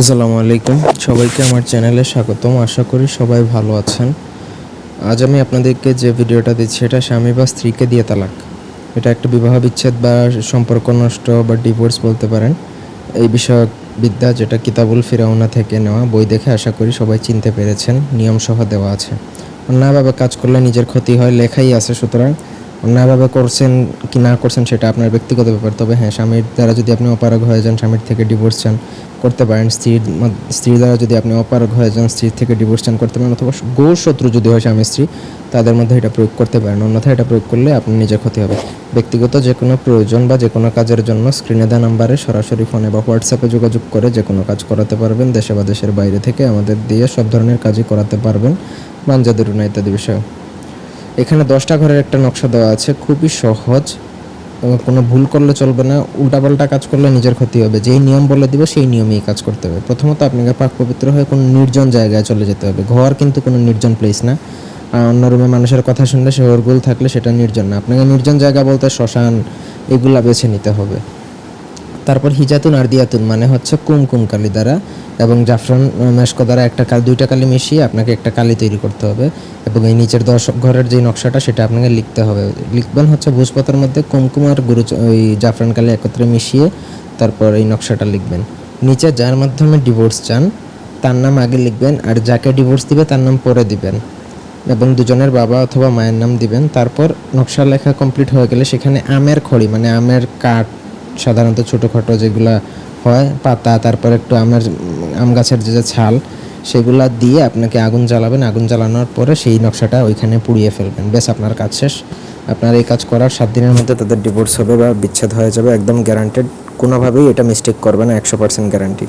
আসসালামু আলাইকুম। সবাইকে আমার চ্যানেলে স্বাগতম। আশা করি সবাই ভালো আছেন। আজ আমি আপনাদেরকে যে ভিডিওটা দিচ্ছি এটা স্বামী বা স্ত্রীকে দিয়ে তালাক। এটা একটা বিবাহ বিচ্ছেদ বা সম্পর্ক নষ্ট বা ডিভোর্স বলতে পারেন। এই বিষয়ক বিদ্যা যেটা কিতাবুল ফিরাউনা থেকে নেওয়া, বই দেখে আশা করি সবাই চিনতে পেরেছেন। নিয়ম সহ দেওয়া আছে। না অন্যায়ভাবে কাজ করলে নিজের ক্ষতি হয়, লেখাই আছে সুতরাং অন্যায়ভাবে করছেন কি না করছেন সেটা আপনার ব্যক্তিগত ব্যাপার। তবে হ্যাঁ স্বামীর দ্বারা যদি আপনি অপারগ হয়ে যান, স্বামীর থেকে ডিভোর্স চান, করতে পারেন। স্ত্রীর স্ত্রীর দ্বারা যদি আপনি অপারগ হয়ে যান, স্ত্রীর থেকে ডিভোর্স চান, করতে পারেন। অথবা গৌর শত্রু যদি হয় স্বামী, স্ত্রী, তাদের মধ্যে এটা প্রয়োগ করতে পারেন। অন্যথায় এটা প্রয়োগ করলে আপনার নিজের ক্ষতি হবে। ব্যক্তিগত যে কোনো প্রয়োজন বা যে কোনো কাজের জন্য স্ক্রিনে দেওয়া নাম্বারে সরাসরি ফোনে বা হোয়াটসঅ্যাপে যোগাযোগ করে যে কোনো কাজ করাতে পারবেন। দেশে বা দেশের বাইরে থেকে আমাদের দিয়ে সব ধরনের কাজই করাতে পারবেন। মানজাদুরুনা ইত্যাদি বিষয়। এখানে দশটা ঘরের একটা নকশা দেওয়া আছে, খুবই সহজ। কোনো ভুল করলে চলবে না, উল্টাপাল্টা কাজ করলে নিজের ক্ষতি হবে। যেই নিয়ম বলে দিব, সেই নিয়মেই কাজ করতে হবে। প্রথমত আপনাকে পাক পবিত্র হয়ে কোনো নির্জন জায়গায় চলে যেতে হবে। ঘর কিন্তু কোনো নির্জন প্লেস না। আর অন্য রুমে মানুষের কথা শুনলে সে ওরগুল থাকলে সেটা নির্জন না। আপনাকে নির্জন জায়গা বলতে শ্মশান, এগুলা বেছে নিতে হবে। তারপর হিজাতুন আর দিয়াতুন মানে হচ্ছে কুমকুম কালি দ্বারা এবং জাফরান মেশকো দ্বারা একটা কালি দুইটা কালি মিশিয়ে আপনাকে একটা কালি তৈরি করতে হবে এবং এই নিচের দশ ঘরের যে নকশাটা সেটা আপনাকে লিখতে হবে। লিখবেন হচ্ছে ভূজপাতার মধ্যে কুমকুম আর গুরু ওই জাফরান কালি একত্রে মিশিয়ে তারপর এই নকশাটা লিখবেন। নিচে যার মাধ্যমে ডিভোর্স চান, তার নাম আগে লিখবেন আর যাকে ডিভোর্স দিবে তার নাম পরে দিবেন এবং দুজনের বাবা অথবা মায়ের নাম দিবেন। তারপর নকশা লেখা কমপ্লিট হয়ে গেলে সেখানে আমের খড়ি মানে আমের কাঠ সাধারণত ছোটোখাটো যেগুলো হয়, পাতা, তারপর একটু আমের, আম গাছের যে যে ছাল, সেগুলো দিয়ে আপনাকে আগুন জ্বালাবেন। আগুন জ্বালানোর পরে সেই নকশাটা ওইখানে পুড়িয়ে ফেলবেন। বেশ আপনার কাজ শেষ। আপনার এই কাজ করার সাত দিনের মধ্যে তাদের ডিভোর্স হবে বা বিচ্ছেদ হয়ে যাবে, একদম গ্যারান্টেড কোনোভাবেই এটা মিস্টেক করবে না, একশো পার্সেন্ট গ্যারান্টি